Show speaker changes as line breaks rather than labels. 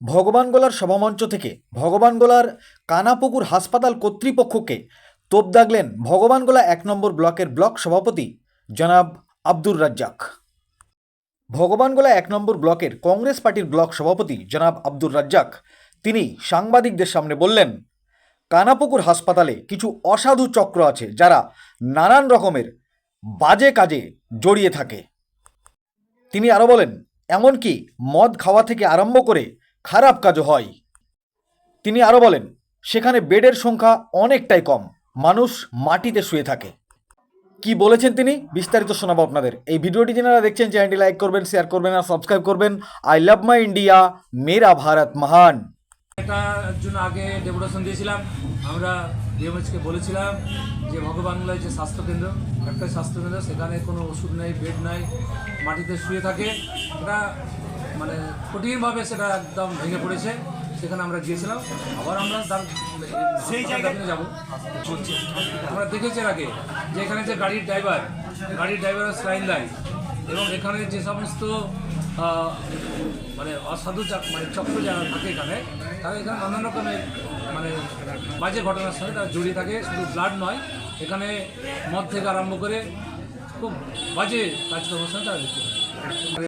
ভগবানগোলার সভামঞ্চ থেকে ভগবানগোলার কানাপুকুর হাসপাতাল কর্তৃপক্ষকে তোপ দাগলেন ভগবানগোলা এক নম্বর ব্লকের ব্লক সভাপতি জনাব আব্দুর রাজ্জাক। ভগবানগোলা এক নম্বর ব্লকের কংগ্রেস পার্টির ব্লক সভাপতি জনাব আব্দুর রাজ্জাক তিনি সাংবাদিকদের সামনে বললেন, কানাপুকুর হাসপাতালে কিছু অসাধু চক্র আছে যারা নানান রকমের বাজে কাজে জড়িয়ে থাকে। তিনি আরও বলেন, এমনকি মদ খাওয়া থেকে আরম্ভ করে খারাপ কাজও হয়। তিনি আরও বলেন, সেখানে বেডের সংখ্যা অনেকটাই কম। মানুষ মাটিতে শুয়ে থাকে। কি বলেছেন তিনি? বিস্তারিত শোনাবো আপনাদের। এই ভিডিওটি যারা দেখছেন, চ্যানেলটি লাইক করবেন, শেয়ার করবেন আর সাবস্ক্রাইব করবেন। আই লাভ মাই ইন্ডিয়া, মেরা ভারত মহান।
এটার জন্য আগে ডেপুটেশন দিয়েছিলাম। আমরা ডিএমএইচকে বলেছিলাম যে ভগবানগুলায় যে স্বাস্থ্যকেন্দ্র, একটা স্বাস্থ্যকেন্দ্র, সেখানে কোনো ওষুধ নেই, বেড নাই, মাটিতে শুয়ে থাকে। এটা মানে কঠিনভাবে সেটা একদম ভেঙে পড়েছে সেখানে আমরা গিয়েছিলাম আবার আমরা তার সেই জায়গায় যাব। আমরা দেখেছি এর আগে যে এখানে যে গাড়ির ড্রাইভার গাড়ির ড্রাইভারের স্লাইন লাইন এবং এখানে যে সমস্ত মানে অসাধু চাক- মানে চক্র যারা থাকে এখানে তারা এখানে নানান রকমের মানে বাজে ঘটনার সাথে তারা জড়িয়ে থাকে। শুধু ব্লাড নয় এখানে মদ থেকে আরম্ভ করে খুব বাজে কাজকর্মের সাথে তারা যুক্ত থাকে।